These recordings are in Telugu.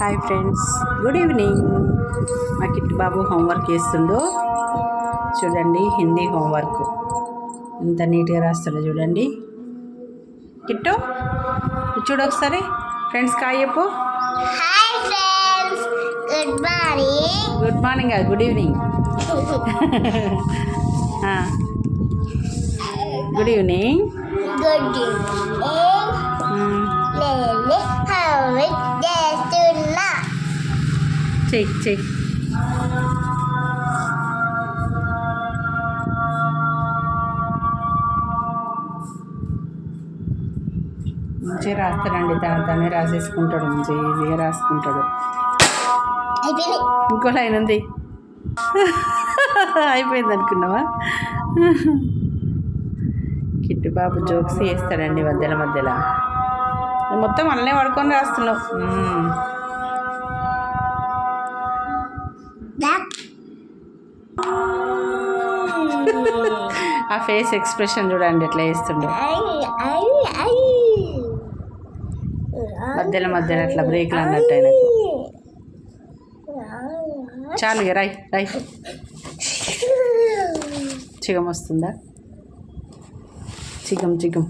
Hi friends good evening. మా కిట్టు బాబు హోంవర్క్ చేస్తుండు. చూడండి హిందీ హోంవర్క్. ఎంత నీట్గా రాస్తాడో చూడండి. కిట్టు చూడు ఒకసారి. ఫ్రెండ్స్ కాయ చెప్పు. Hi friends good morning. Good morning కాదు good evening. Good evening. Good evening. చెయ్యి చెయ్యి. మంచిగా రాస్తాడండి తన తనే రాసేసుకుంటాడు మంచిగా ఈజీగా రాసుకుంటాడు. అయిపోయింది. ఇంకో లైన్ ఉంది. అయిపోయింది అనుకున్నావా? కిట్టు బాబు జోక్స్ చేస్తాడండి మధ్యలో మధ్యలో. మొత్తం అన్నీ పడుకొని రాస్తున్నావు. బ్యాక్ ఆ ఫేస్ ఎక్స్ప్రెషన్ చూడండి ఎట్లా వేస్తుండే మధ్యలో మధ్యలో అట్లా బ్రేక్లు అన్నట్టు ఆయనకు చాలు రై రై చిగం వస్తుందా? చిగం చిగం.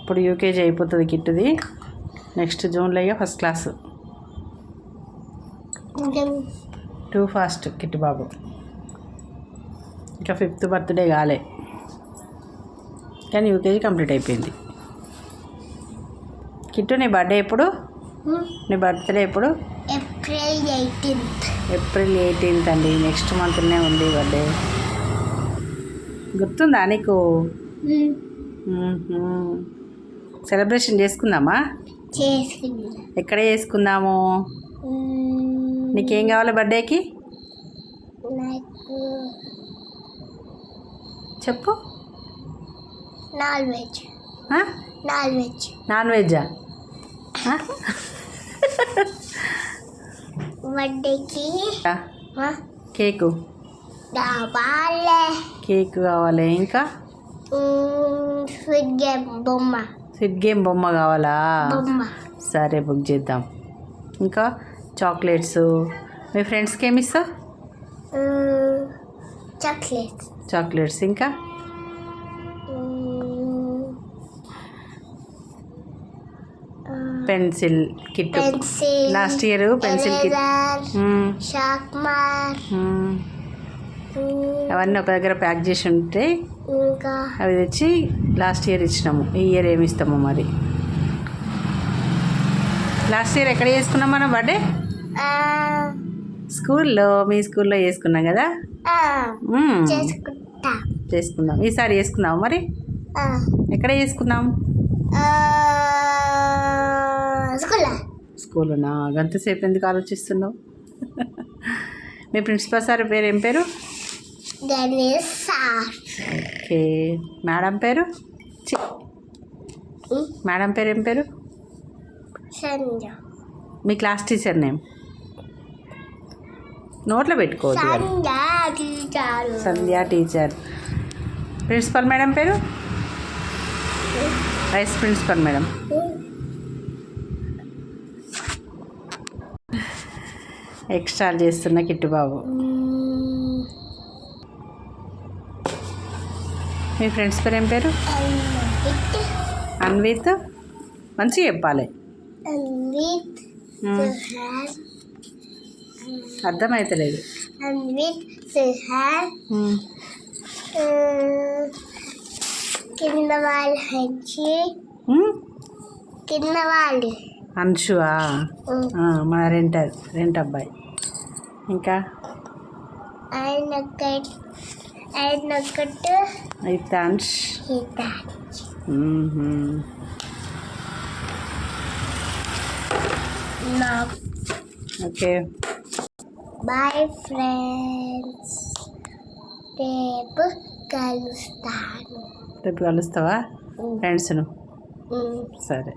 ఇప్పుడు యూకేజీ అయిపోతుంది కిట్టుది. నెక్స్ట్ జూన్లో ఇక first class too fast Kittu Babu. ఇంకా ఫిఫ్త్ బర్త్డే కాలే. కానీ యూకేజీ కంప్లీట్ అయిపోయింది. కిట్టు నీ బర్త్డే ఎప్పుడు? నీ బర్త్డే ఎప్పుడు? ఏప్రిల్ ఎయిటీన్త్ ఏప్రిల్ ఎయిటీన్త్ అండి. నెక్స్ట్ మంత్లోనే ఉంది బర్త్డే గుర్తుందా నీకు? సెలబ్రేషన్ చేసుకుందామా? ఎక్కడ చేసుకుందాము? నీకేం కావాలి బర్త్డేకి? చెప్పు. Non veg? Non veg non వెజ్జా? బర్త్డేకి కేకు. కేక్ కావాలి ఇంకా? స్వీట్ గేమ్ బొమ్మ. స్విట్ గేమ్ బొమ్మ కావాలా? బొమ్మ. సరే బుక్ చేద్దాం. ఇంకా? చాక్లెట్స్. మీ ఫ్రెండ్స్కి ఏమి ఇస్తావు? Chocolate chocolates. ఇంకా? Pencil kit. Last year pencil kit. అవన్నీ ఒక దగ్గర ప్యాక్ చేసి ఉంటే అవి తెచ్చి లాస్ట్ ఇయర్ ఇచ్చినాము. ఈ ఇయర్ ఏమి ఇస్తాము మరి. లాస్ట్ ఇయర్ ఎక్కడ చేసుకున్నాం మనం బర్త్డే? స్కూల్లో మీ స్కూల్లో చేసుకున్నాం కదా? చేసుకుందాం. ఈసారి చేసుకుందాం మరి? ఎక్కడ స్కూల్? స్కూల్లోనా గంతసేపు ఎందుకు ఆలోచిస్తున్నావు? మీ ప్రిన్సిపల్ సార్ పేరు ఏం పేరు? ఓకే. మేడం పేరు? మేడం పేరు ఏం పేరు? మీ క్లాస్ టీచర్ నేమ్? నోట్లో పెట్టుకోవద్దు teacher. Sandhya teacher. Principal madam పేరు? Vice principal madam. ఎక్స్ట్రా చేస్తున్న కిట్టుబాబు. మీ ఫ్రెండ్స్ పేరు ఏం పేరు? అన్విత్. మంచిగా చెప్పాలి. అన్విత్. అన్విత్ సుహాన్ మ్మ్. కింద వాళ్ళు హంచి మ్మ్? కింద వాళ్ళు అన్షువా ఆ, మన రెంట్ రెంట్ అబ్బాయి. ఇంకా? ఆయన ఆయన ఒకటి. నా ఓకే. బాయ్ ఫ్రెండ్స్ రేపు కలుస్తాను. రేపు కలుస్తావా? ఫ్రెండ్స్ను. సరే.